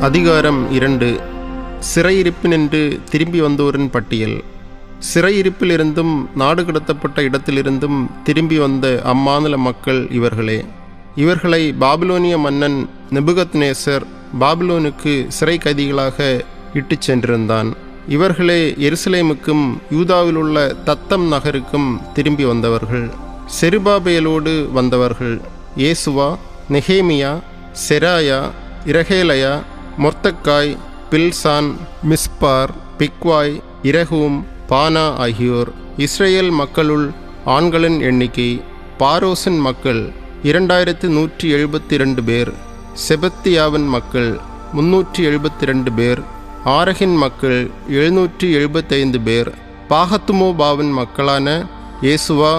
அதிகாரம் இரண்டு. சிறையிருப்பினின்று திரும்பி வந்தோரின் பட்டியல். சிறையிருப்பிலிருந்தும் நாடு கடத்தப்பட்ட இடத்திலிருந்தும் திரும்பி வந்த அம்மாநில மக்கள் இவர்களே. இவர்களை பாபிலோனிய மன்னன் நெபுகத்நேசர் பாபிலோனுக்கு சிறை கைதிகளாக இட்டுச் சென்றிருந்தான். இவர்களே எருசலேமுக்கும் யூதாவிலுள்ள தத்தம் நகருக்கும் திரும்பி வந்தவர்கள். செருபாபேலோடு வந்தவர்கள். Jeshua Nehemiah Seraiah இரகேலயா Mordecai Bilshan Mispar Bigvai Rehum Baanah ஆகியோர் இஸ்ரேல் மக்களுள் ஆண்களின் எண்ணிக்கை பாரோசின் மக்கள் இரண்டாயிரத்து நூற்றி எழுபத்தி ரெண்டு பேர் செபத்தியாவின் மக்கள் முன்னூற்றி எழுபத்தி ரெண்டு பேர் ஆரகின் மக்கள் எழுநூற்றி எழுபத்தைந்து பேர் பாகத்துமோபாவின் மக்களான இயேசுவா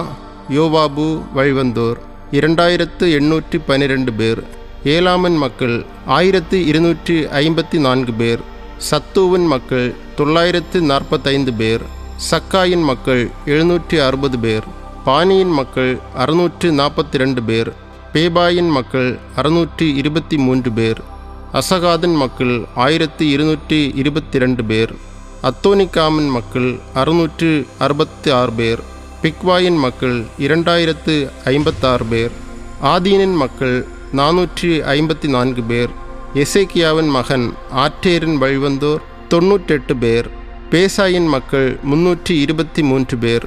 யோவாபு வழிவந்தோர் இரண்டாயிரத்து எண்ணூற்றி பன்னிரெண்டு பேர். ஏலாமன் மக்கள் ஆயிரத்து இருநூற்றி ஐம்பத்தி நான்கு பேர் சத்துவின் மக்கள் தொள்ளாயிரத்து நாற்பத்தைந்து பேர் சக்காயின் மக்கள் எழுநூற்றி அறுபது பேர் பானியின் மக்கள் அறுநூற்று நாற்பத்தி ரெண்டு பேர் பேபாயின் மக்கள் அறுநூற்றி இருபத்தி மூன்று பேர் அசகாதின் மக்கள் ஆயிரத்து இருநூற்றி இருபத்தி ரெண்டு பேர் அத்தோனிகாமின் மக்கள் அறுநூற்று அறுபத்தி ஆறு பேர் பிக்வாயின் மக்கள் இரண்டாயிரத்து ஐம்பத்தாறு பேர் ஆதீனின் மக்கள் நானூற்றி ஐம்பத்தி நான்கு பேர். எசேக்கியாவின் மகன் ஆற்றேரின் வழிவந்தோர் தொண்ணூற்றெட்டு பேர். பேசாயின் மக்கள் முன்னூற்றி இருபத்தி மூன்று பேர்.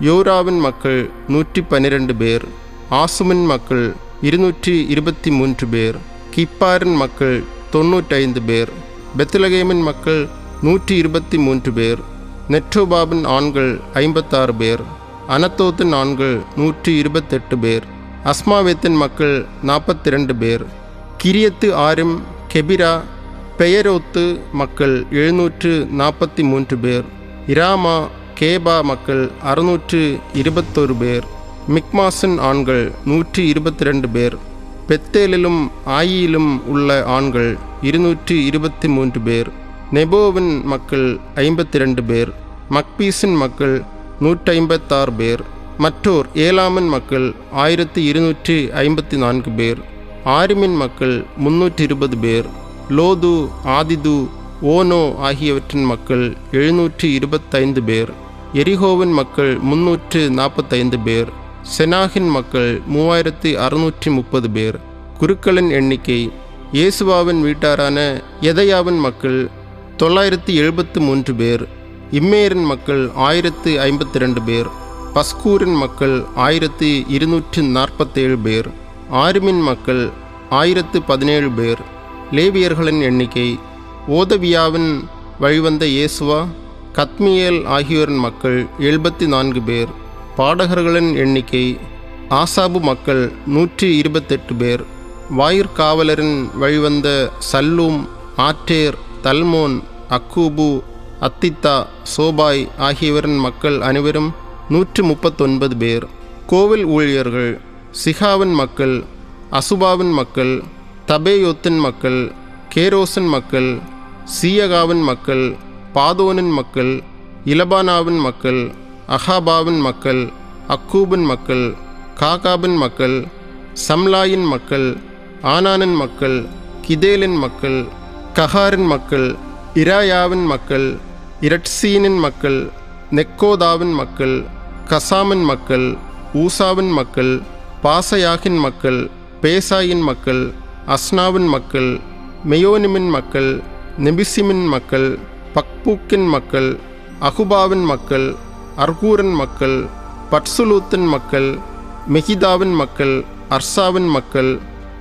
யோராவின் மக்கள் நூற்றி பன்னிரண்டு பேர். ஆசுமின் மக்கள் இருநூற்றி இருபத்தி மூன்று பேர். கிப்பாரின் மக்கள் தொண்ணூற்றைந்து பேர். பெத்லகேமின் மக்கள் நூற்றி இருபத்தி மூன்று பேர். நெட்ரோபாபின் ஆண்கள் ஐம்பத்தாறு பேர். அனத்தோத்தின் ஆண்கள் நூற்றி இருபத்தெட்டு பேர். அஸ்மாவேத்தின் மக்கள் நாற்பத்தி ரெண்டு பேர். கிரியத்து ஆரும் கெபிரா பெயரோத்து மக்கள் எழுநூற்று நாற்பத்தி மூன்று பேர். இராமா கேபா மக்கள் அறுநூற்று இருபத்தொரு பேர். மிக்மாசன் ஆண்கள் நூற்றி இருபத்தி ரெண்டு பேர். பெத்தேலிலும் ஆயிலும் உள்ள ஆண்கள் இருநூற்றி இருபத்தி மூன்று பேர். நெபோவின் மக்கள் ஐம்பத்தி ரெண்டு பேர். மக்பீஸின் மக்கள் நூற்றி ஐம்பத்தாறு பேர். மற்றோர் ஏலாமன் மக்கள் ஆயிரத்தி இருநூற்றி ஐம்பத்தி நான்கு பேர் ஆரிமின் மக்கள் முன்னூற்றி இருபது பேர் லோது ஆதிது ஓனோ ஆகியவற்றின் மக்கள் எழுநூற்றி இருபத்தைந்து பேர் எரிகோவின் மக்கள் முன்னூற்று நாற்பத்தைந்து பேர் செனாகின் மக்கள் மூவாயிரத்தி அறுநூற்றி முப்பது பேர். குருக்களின் எண்ணிக்கை இயேசுவாவின் வீட்டாரான எதையாவின் மக்கள் தொள்ளாயிரத்தி எழுபத்து மூன்று பேர் இம்மேரின் மக்கள் ஆயிரத்து ஐம்பத்தி ரெண்டு பேர். பஸ்கூரின் மக்கள் ஆயிரத்து இருநூற்று நாற்பத்தேழு பேர் ஆரிமின் மக்கள் ஆயிரத்து பதினேழு பேர். லேவியர்களின் எண்ணிக்கை ஓதவியாவின் வழிவந்த இயேசுவா கத்மியேல் ஆகியோரின் மக்கள் எழுபத்தி நான்கு பேர். பாடகர்களின் எண்ணிக்கை ஆசாபு மக்கள் நூற்றி இருபத்தெட்டு பேர். வாயிற்காவலரின் வழிவந்த சல்லூம் ஆற்றேர் தல்மோன் அக்கூபு அத்தித்தா சோபாய் ஆகியவரின் மக்கள் அனைவரும் நூற்று முப்பத்தொன்பது பேர். கோவில் ஊழியர்கள் சிகாவின் மக்கள் அசுபாவின் மக்கள் தபேயோத்தின் மக்கள் கேரோசின் மக்கள் சீயகாவின் மக்கள் பாதோனின் மக்கள் இலபானாவின் மக்கள் அஹாபாவின் மக்கள் அக்கூபின் மக்கள் காகாபின் மக்கள் சம்லாயின் மக்கள் ஆனானின் மக்கள் கிதேலின் மக்கள் கஹாரின் மக்கள் இராயாவின் மக்கள் இரட்சீனின் மக்கள் நெக்கோதாவின் மக்கள் கசாமின் மக்கள் ஊசாவின் மக்கள் பாசயாகின் மக்கள் பேசாயின் மக்கள் அஸ்னாவின் மக்கள் மெயோனிமின் மக்கள் நெபிசிமின் மக்கள் பக்பூக்கின் மக்கள் அகுபாவின் மக்கள் அர்கூரின் மக்கள் பட்சுலூத்தின் மக்கள் மெகிதாவின் மக்கள் அர்சாவின் மக்கள்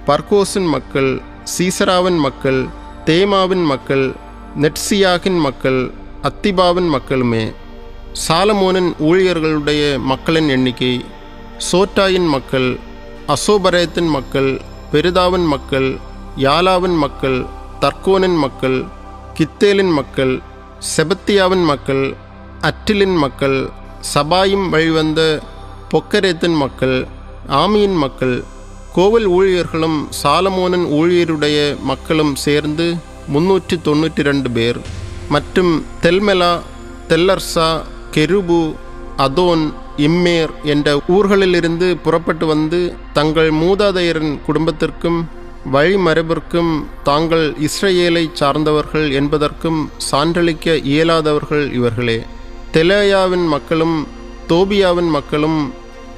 பர்கோஸின் மக்கள் சீசராவின் மக்கள் தேமாவின் மக்கள் நெட்சியாகின் மக்கள் அத்திபாவின் மக்களுமே. சாலமோனின் ஊழியர்களுடைய மக்களின் எண்ணிக்கை சோட்டாயின் மக்கள் அசோபரேத்தின் மக்கள் பெருதாவின் மக்கள் யாலாவின் மக்கள் தர்கோனின் மக்கள் கித்தேலின் மக்கள் செபத்தியாவின் மக்கள் அற்றிலின் மக்கள் சபாயும் வழிவந்த பொக்கரேத்தின் மக்கள் ஆமியின் மக்கள் கோவில் ஊழியர்களும் சாலமோனன் ஊழியருடைய மக்களும் சேர்ந்து முன்னூற்றி தொண்ணூற்றி ரெண்டு பேர். மற்றும் தெல்மெலா தெல்லர்சா கெருபு அதோன் இம்மேர் என்ற ஊர்களிலிருந்து புறப்பட்டு வந்து தங்கள் மூதாதையரின் குடும்பத்திற்கும் வழிமரபிற்கும் தாங்கள் இஸ்ரேலை சார்ந்தவர்கள் என்பதற்கும் சான்றளிக்க இயலாதவர்கள் இவர்களே. தெலேயாவின் மக்களும் தோபியாவின் மக்களும்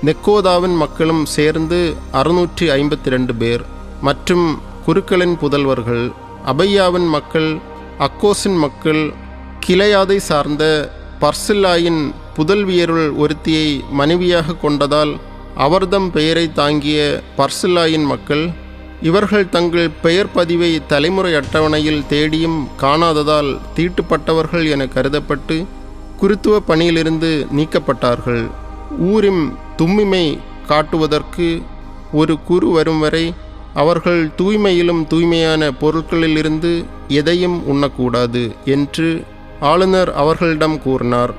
நெக்கோதாவின் மக்களும் சேர்ந்து அறுநூற்றி ஐம்பத்தி ரெண்டு பேர். மற்றும் குருக்களின் புதல்வர்கள் அபையாவின் மக்கள் அக்கோசின் மக்கள் கிளையாதை சார்ந்த பர்சில்லாயின் புதல்வியருள் ஒருத்தியை மனைவியாக கொண்டதால் அவர்தம் பெயரை தாங்கிய பர்சில்லாயின் மக்கள் இவர்கள் தங்கள் பெயர் பதிவை தலைமுறை அட்டவணையில் தேடியும் காணாததால் தீட்டுப்பட்டவர்கள் என கருதப்பட்டு குருத்துவ பணியிலிருந்து நீக்கப்பட்டார்கள். ஊரிம் தும்மிமை காட்டுவதற்கு ஒரு குரு வரும் வரை அவர்கள் தூய்மையிலும் தூய்மையான பொருட்களிலிருந்து எதையும் உண்ணக்கூடாது என்று ஆளுநர் அவர்களிடம் கூறினார்.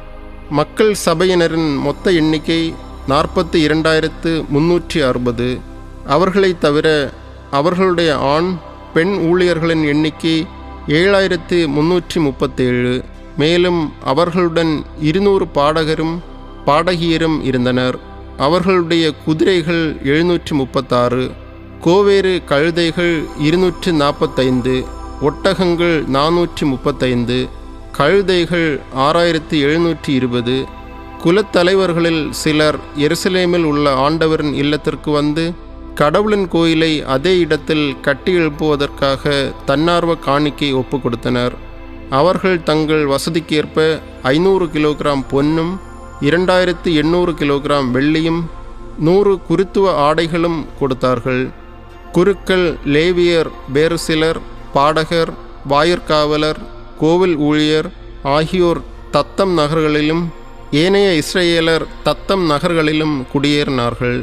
மக்கள் சபையினரின் மொத்த எண்ணிக்கை நாற்பத்தி இரண்டாயிரத்து முன்னூற்றி அறுபது. அவர்களைத் தவிர அவர்களுடைய ஆண் பெண் ஊழியர்களின் எண்ணிக்கை ஏழாயிரத்து முன்னூற்றி முப்பத்தேழு. மேலும் அவர்களுடன் இருநூறு பாடகரும் பாடகியரும் இருந்தனர். அவர்களுடைய குதிரைகள் எழுநூற்றி முப்பத்தாறு. கோவேறு கழுதைகள் இருநூற்று நாற்பத்தைந்து. ஒட்டகங்கள் நானூற்றி முப்பத்தைந்து. கழுதைகள் ஆறாயிரத்தி எழுநூற்றி இருபது. குலத்தலைவர்களில் சிலர் எருசலேமில் உள்ள ஆண்டவரின் இல்லத்திற்கு வந்து கடவுளின் கோயிலை அதே இடத்தில் கட்டி எழுப்புவதற்காக தன்னார்வ காணிக்கை ஒப்பு கொடுத்தனர். அவர்கள் தங்கள் வசதிக்கேற்ப ஐநூறு கிலோகிராம் பொன்னும் இரண்டாயிரத்து எண்ணூறு கிலோகிராம் வெள்ளியும் நூறு குருத்துவ ஆடைகளும் கொடுத்தார்கள். குருக்கள் லேவியர் வேறு சிலர் பாடகர் வாயிற்காவலர் கோவில் ஊழியர் ஆகியோர் தத்தம் நகர்களிலும் ஏனைய இஸ்ரேலர் தத்தம் நகர்களிலும் குடியேறினார்கள்.